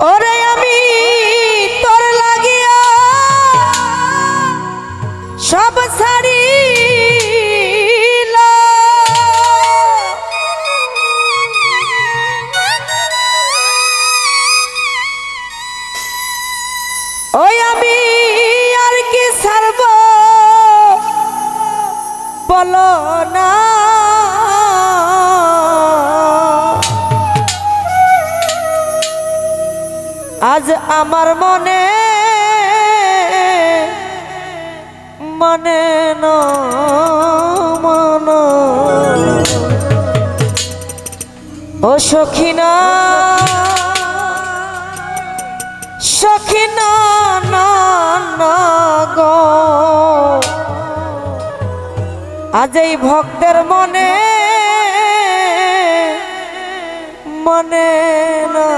ওরে আমি তোর লাগিয়া সব ছাড়িল। ওই আমি আর কি ছাড়ব? বলো না। আজ আমার মনে মনে মন। ও সখিনা সখিনা আজ এই ভক্তের মনে মনে না